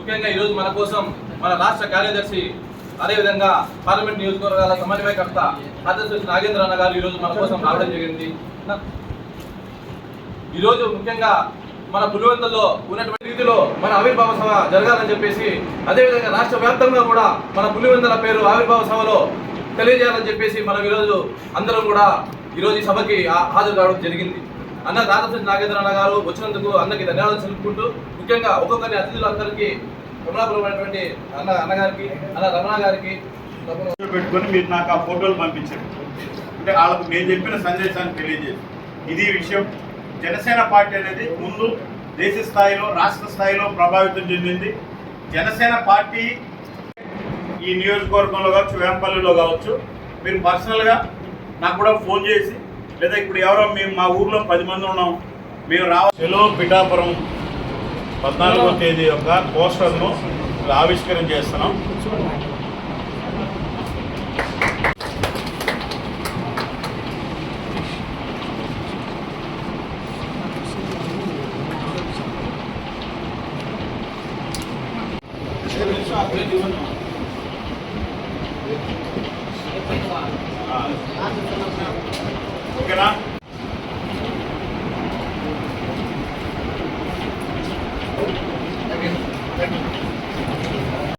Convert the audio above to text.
ముఖ్యంగా ఈరోజు మన కోసం మన రాష్ట్ర కార్యదర్శి అదేవిధంగా పార్లమెంట్ నియోజకవర్గాల సమన్వయకర్త అధ్యక్షుడు నాగేంద్ర అన్న గారు ఈరోజు మన కోసం రావడం జరిగింది. ఈరోజు ముఖ్యంగా మన పులివెందుల్లో ఉన్నటువంటి రీతిలో మన ఆవిర్భావ సభ జరగాలని చెప్పేసి అదేవిధంగా రాష్ట్ర వ్యాప్తంగా కూడా మన పులివెందుల పేరు ఆవిర్భావ సభలో తెలియజేయాలని చెప్పేసి మనం ఈరోజు అందరం కూడా ఈరోజు ఈ సభకి ఆ- హాజరు కావడం జరిగింది. అన్న దాదాపు నాగేంద్ర అన్న గారు వచ్చినందుకు అన్నకి ధన్యవాదాలు తెలుపుకుంటూ ముఖ్యంగా ఒక్కొక్కరి అతిథులందరికీ కమలాపురమైనటువంటి అన్న అన్నగారికి అన్న రమణ గారికి పెట్టుకొని మీరు నాకు ఆ ఫోటోలు పంపించారు. అంటే వాళ్ళకు నేను చెప్పిన సందేశాన్ని తెలియజేసి ఇది విషయం. జనసేన పార్టీ అనేది ముందు దేశ స్థాయిలో రాష్ట్ర స్థాయిలో ప్రభావితం చెందింది. జనసేన పార్టీ ఈ నియోజకవర్గంలో కావచ్చు వేంపల్లిలో కావచ్చు మీరు పర్సనల్గా నాకు కూడా ఫోన్ చేసి లేదా ఇప్పుడు ఎవరో మేము మా ఊర్లో పది మంది ఉన్నాం మేము రావ పిఠాపురం పద్నాలుగో తేదీ యొక్క పోస్టర్ను ఆవిష్కరణ చేస్తున్నాం. Ah,